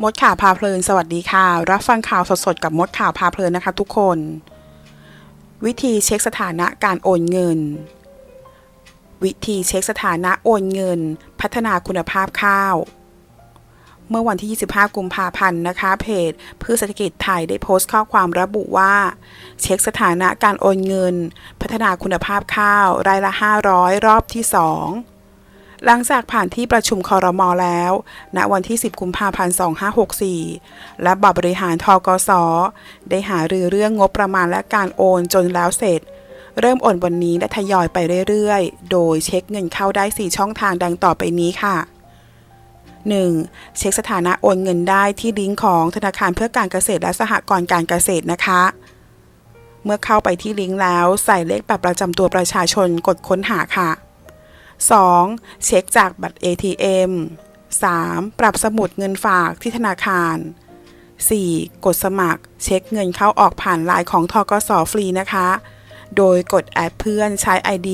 มดข่าวพาเพลิน สวัสดีค่ะ รับฟังข่าวสดๆกับมดข่าวพาเพลินนะคะทุกคน วิธีเช็คสถานะการโอนเงิน วิธีเช็คสถานะโอนเงิน พัฒนาคุณภาพข้าว เมื่อวันที่ 25 กุมภาพันธ์นะคะ เพจพืชเศรษฐกิจไทยได้โพสต์ข้อความระบุว่า เช็คสถานะการโอนเงิน พัฒนาคุณภาพข้าว รายละ 500 รอบที่ 2 หลังจากผ่านที่ประชุมคอรมอแล้ว ณ วันที่ 10 กุมภาพันธ์ 2564 และบอร์ดบริหารทกส ได้หารือเรื่องงบประมาณและการโอนจนแล้วเสร็จ เริ่มโอนวันนี้และทยอยไปเรื่อยๆ โดยเช็คเงินเข้าได้ 4 ช่องทางดังต่อไปนี้ค่ะ 1. เช็คสถานะโอนเงินได้ที่ลิงก์ของธนาคารเพื่อการเกษตรและสหกรณ์การเกษตรนะคะ เมื่อเข้าไปที่ลิงก์แล้วใส่เลขบัตรประจำตัวประชาชนกดค้นหาค่ะ 2. เช็คจากบัตร ATM 3. ปรับสมุดเงินฝากที่ธนาคาร 4. กดสมัคร เช็คเงินเข้าออกผ่านไลน์ของทกสฟรีนะคะ โดยกดแอดเพื่อนใช้ ID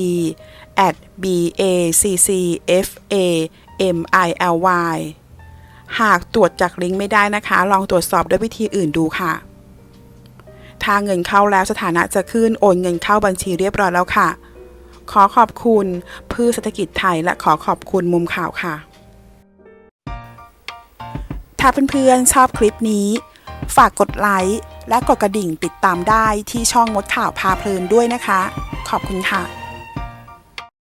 at BACCFAMILY หากตรวจจากลิงก์ไม่ได้นะคะ ลองตรวจสอบด้วยวิธีอื่นดูค่ะ ถ้าเงินเข้าแล้วสถานะจะขึ้นโอนเงินเข้าบัญชีเรียบร้อยแล้วค่ะ ขอขอบคุณพืชเศรษฐกิจไทย และขอขอบคุณมุมข่าวค่ะ ถ้าเพื่อนๆชอบคลิปนี้ ฝากกดไลค์และกดกระดิ่งติดตามได้ที่ช่องมดข่าวพาเพลินด้วยนะคะ ขอบคุณค่ะ